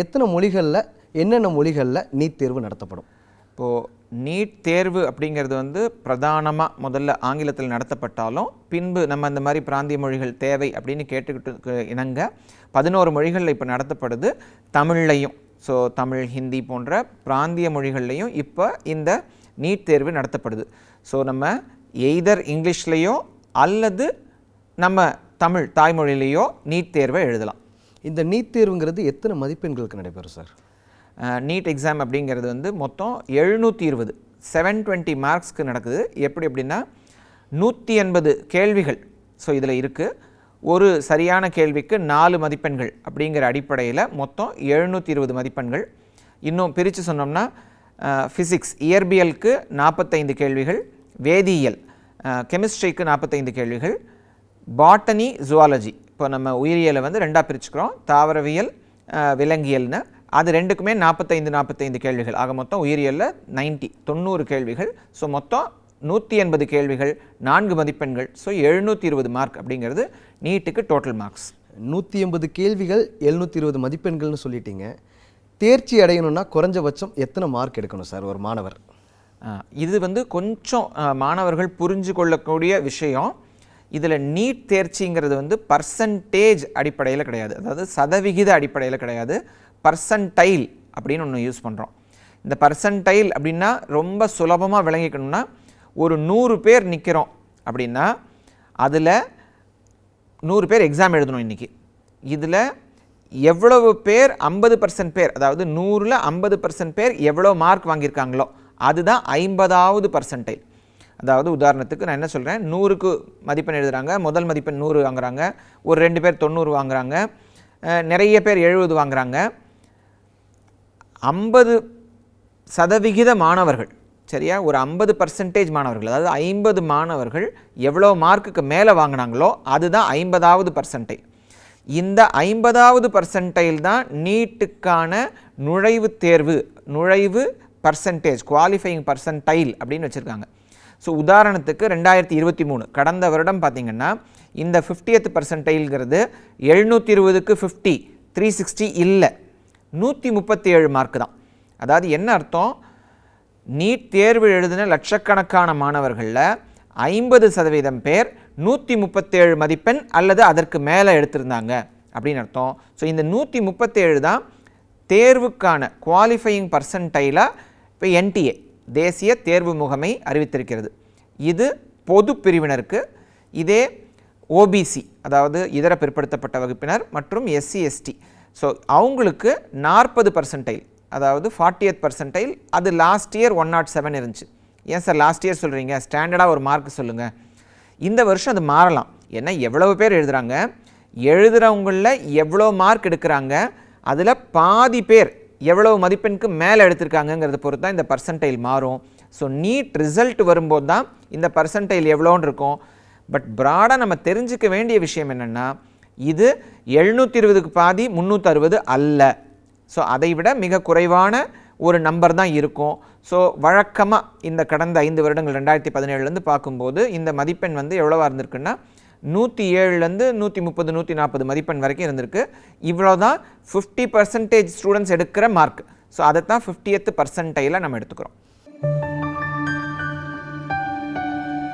எத்தனை மொழிகளில் என்னென்ன மொழிகளில் நீட் தேர்வு நடத்தப்படும்? இப்போது நீட் தேர்வு அப்படிங்கிறது வந்து பிரதானமாக முதல்ல ஆங்கிலத்தில் நடத்தப்பட்டாலும் பின்பு நம்ம இந்த மாதிரி பிராந்திய மொழிகள் தேவை அப்படின்னு கேட்டுக்கிட்டு இணங்க பதினோரு மொழிகளில் இப்போ நடத்தப்படுது தமிழ்லையும். ஸோ தமிழ் ஹிந்தி போன்ற பிராந்திய மொழிகள்லையும் இப்போ இந்த நீட் தேர்வு நடத்தப்படுது. ஸோ நம்ம எய்தர் இங்கிலீஷ்லேயோ அல்லது நம்ம தமிழ் தாய்மொழியிலேயோ நீட் தேர்வை எழுதலாம். இந்த நீட் தேர்வுங்கிறது எத்தனை மதிப்பெண்களுக்கு நடைபெறும் சார்? நீட் எக்ஸாம் அப்படிங்கிறது வந்து மொத்தம் எழுநூற்றி இருபது செவன் டுவெண்ட்டி மார்க்ஸ்க்கு நடக்குது. எப்படி அப்படின்னா நூற்றி எண்பது கேள்விகள். ஸோ இதில் இருக்குது ஒரு சரியான கேள்விக்கு நாலு மதிப்பெண்கள் அப்படிங்கிற அடிப்படையில் மொத்தம் எழுநூற்றி இருபது மதிப்பெண்கள். இன்னும் பிரித்து சொன்னோம்னா ஃபிசிக்ஸ் இயற்பியலுக்கு நாற்பத்தைந்து கேள்விகள் வேதியியல் கெமிஸ்ட்ரிக்கு நாற்பத்தைந்து கேள்விகள் பாட்டனி ஜுவாலஜி இப்போ நம்ம உயிரியலை வந்து ரெண்டாக பிரிச்சுக்கிறோம். தாவரவியல் விலங்கியல்னு. அது ரெண்டுக்குமே நாற்பத்தைந்து நாற்பத்தைந்து கேள்விகள். ஆக மொத்தம் உயிரியலில் 90 தொண்ணூறு கேள்விகள். ஸோ மொத்தம் நூற்றி எண்பது கேள்விகள் நான்கு மதிப்பெண்கள். ஸோ எழுநூற்றி இருபது மார்க் அப்படிங்கிறது நீட்டுக்கு டோட்டல் மார்க்ஸ் நூற்றி எண்பது கேள்விகள் எழுநூற்றி இருபது மதிப்பெண்கள்னு சொல்லிட்டீங்க. தேர்ச்சி அடையணும்னா குறைஞ்சபட்சம் எத்தனை மார்க் எடுக்கணும் சார் ஒரு மாணவர்? இது வந்து கொஞ்சம் மாணவர்கள் புரிஞ்சு கொள்ளக்கூடிய விஷயம். இதில் நீட் தேர்ச்சிங்கிறது வந்து பர்சன்டேஜ் அடிப்படையில் கிடையாது. அதாவது சதவிகித அடிப்படையில் கிடையாது. பர்சன்டைல் அப்படின்னு ஒன்று யூஸ் பண்ணுறோம் இந்த பர்சன்டைல் அப்படின்னா ரொம்ப சுலபமாக விளங்கிக்கணும்னா ஒரு நூறு பேர் நிற்கிறோம் அப்படின்னா அதில் நூறு பேர் எக்ஸாம் எழுதணும் இன்றைக்கி இதில் எவ்வளவு பேர் ஐம்பது பர்சன்ட் பேர் அதாவது நூறில் ஐம்பது பர்சன்ட் பேர் எவ்வளோ மார்க் வாங்கியிருக்காங்களோ அதுதான் ஐம்பதாவது பர்சன்டைல் அதாவது உதாரணத்துக்கு நான் என்ன சொல்கிறேன் நூறுக்கு மதிப்பெண் எழுதுகிறாங்க முதல் மதிப்பெண் நூறு வாங்குறாங்க. ஒரு ரெண்டு பேர் தொண்ணூறு வாங்குறாங்க. நிறைய பேர் எழுபது வாங்குறாங்க. ஐம்பது சதவிகித மாணவர்கள் சரியா? ஒரு ஐம்பது பர்சன்டேஜ் மாணவர்கள் அதாவது ஐம்பது மாணவர்கள் எவ்வளோ மார்க்குக்கு மேலே வாங்கினாங்களோ அதுதான் ஐம்பதாவது பர்சன்டைல் இந்த ஐம்பதாவது பர்சன்டைல் தான் நீட்டுக்கான நுழைவுத் தேர்வு நுழைவு பர்சன்டேஜ் குவாலிஃபையிங் பர்சன்டைல் அப்படின்னு வச்சுருக்காங்க. ஸோ உதாரணத்துக்கு ரெண்டாயிரத்தி இருபத்தி மூணு கடந்த வருடம் பார்த்திங்கன்னா இந்த ஃபிஃப்டியத் பர்சன்டைல்ங்கிறது எழுநூற்றி இருபதுக்கு ஃபிஃப்டி த்ரீ சிக்ஸ்டி இல்லை. நூற்றி முப்பத்தி ஏழு மார்க் தான். அதாவது என்ன அர்த்தம்? நீட் தேர்வு எழுதின லட்சக்கணக்கான மாணவர்களில் ஐம்பது சதவீதம் பேர் நூற்றி முப்பத்தேழு மதிப்பெண் அல்லது அதற்கு மேலே எடுத்திருந்தாங்க அப்படின்னு அர்த்தம். ஸோ இந்த நூற்றி முப்பத்தேழு தான் தேர்வுக்கான குவாலிஃபையிங் பர்சன்டைலாக இப்போ என்டிஏ தேசிய தேர்வு முகமை அறிவித்திருக்கிறது. இது பொது பிரிவினருக்கு இதே ஓபிசி அதாவது இதர பிற்படுத்தப்பட்ட வகுப்பினர் மற்றும் எஸ்சி எஸ்டி ஸோ அவங்களுக்கு நாற்பது பர்சன்டைல் அதாவது ஃபார்ட்டியத் பர்சன்டைல் அது last year one nought seven இருந்துச்சு. ஏன் சார் லாஸ்ட் இயர் சொல்கிறீங்க ஸ்டாண்டர்டாக ஒரு மார்க் சொல்லுங்கள் இந்த வருஷம் அது மாறலாம். ஏன்னா எவ்வளவு பேர் எழுதுகிறாங்க எழுதுகிறவங்களில் எவ்வளோ மார்க் எடுக்கிறாங்க? அதில் பாதி பேர் எவ்வளவு மதிப்பெண்க்கு மேலே எடுத்திருக்காங்கங்கிறத பொறுத்து தான் இந்த பர்சன்டைல் மாறும். ஸோ நீட் ரிசல்ட் வரும்போது தான் இந்த பர்சன்டைல் எவ்வளோன்னு இருக்கும். பட் ப்ராடாக நம்ம தெரிஞ்சுக்க வேண்டிய விஷயம் என்னென்னா இது எழுநூற்றி இருபதுக்கு பாதி முந்நூற்றறுபது அல்ல. ஸோ அதை விட மிக குறைவான ஒரு நம்பர் தான் இருக்கும். ஸோ வழக்கமாக இந்த கடந்த ஐந்து வருடங்கள் ரெண்டாயிரத்தி பதினேழுலேருந்து பார்க்கும்போது இந்த மதிப்பெண் வந்து எவ்வளோவா இருந்திருக்குன்னா நூற்றி ஏழுலேருந்து நூற்றி முப்பது நூற்றி நாற்பது மதிப்பெண் வரைக்கும் இருந்திருக்கு. இவ்வளோ தான் ஃபிஃப்டி பர்சன்டேஜ் ஸ்டூடெண்ட்ஸ் எடுக்கிற மார்க் ஸோ அதை தான் ஃபிஃப்டியத்து பர்சன்டைல நம்ம எடுத்துக்கிறோம்.